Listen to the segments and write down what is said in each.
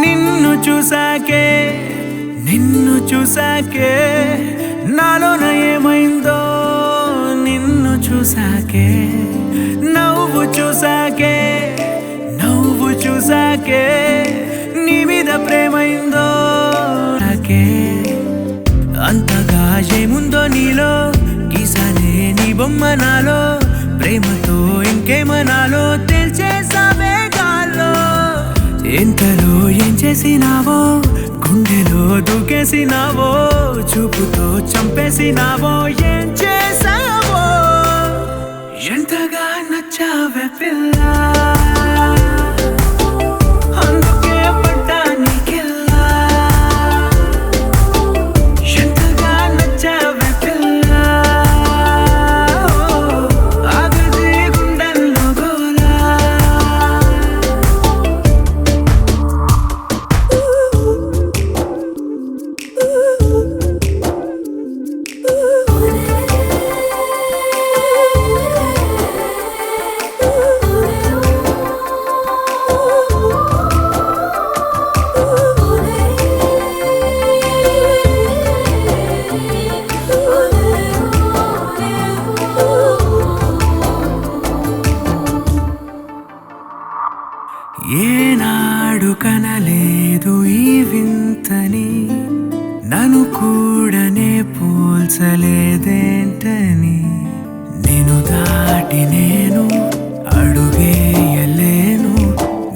నిన్ను చూసాకే నిన్ను చూసాకే నాలోన ఏమైంది నీలో గీసానే నీ బొమ్మ నాలో ప్రేమతో ఇంకేమనాలో తెలిచేసావే గాల్లో ఎంతలో ఏం చేసినావో గుండెలో దూకేసినావో చూపుతో చంపేసినావో ఏం చేసావో ఎంతగా నచ్చావే పిల్ల. ఏనాడు కనలేదు ఈ వింతని నన్ను కూడానే పోల్చలేదేంటని. నేను దాటి నేను అడుగేయలేను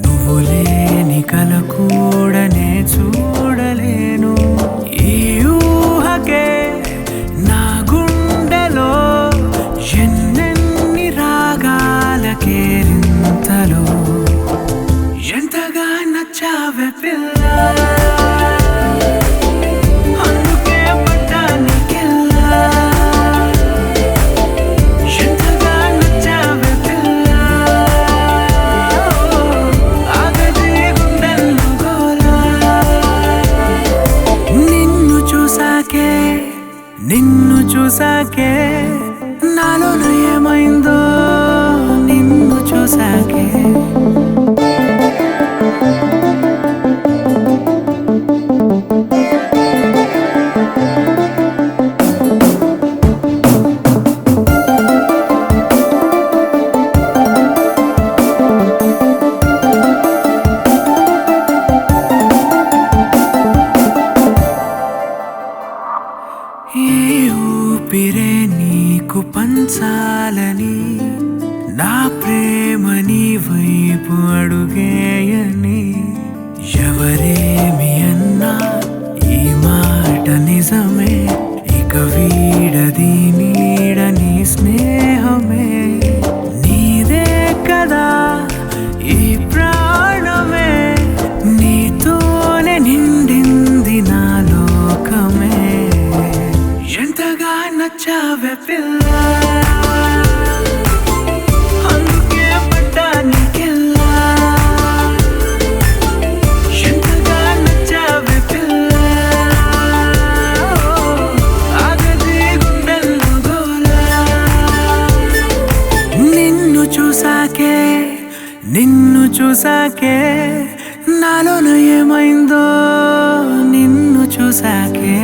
నువ్వు లేని కల కూడానే చూ గుండెల్లో పిల్ల నిన్ను చూసాకే నిన్ను చూసాకే ఈ ఊపిరే నీకు పంచాలని నా ప్రేమని వైపు అడుగేయని ఎవరేమి అన్నా ఈ మాట నిజమే. ఇక వీడది ఎంతగా పిల్ల. అందుకే పడ్డా నీకెల్లా ఎంతగా నచ్చావే పిల్ల. ఆగది గుండెల్లో గోలా నిన్ను చూసాకే నిన్ను చూసాకే నాలోన ఏమైందో నిన్ను చూసాకే.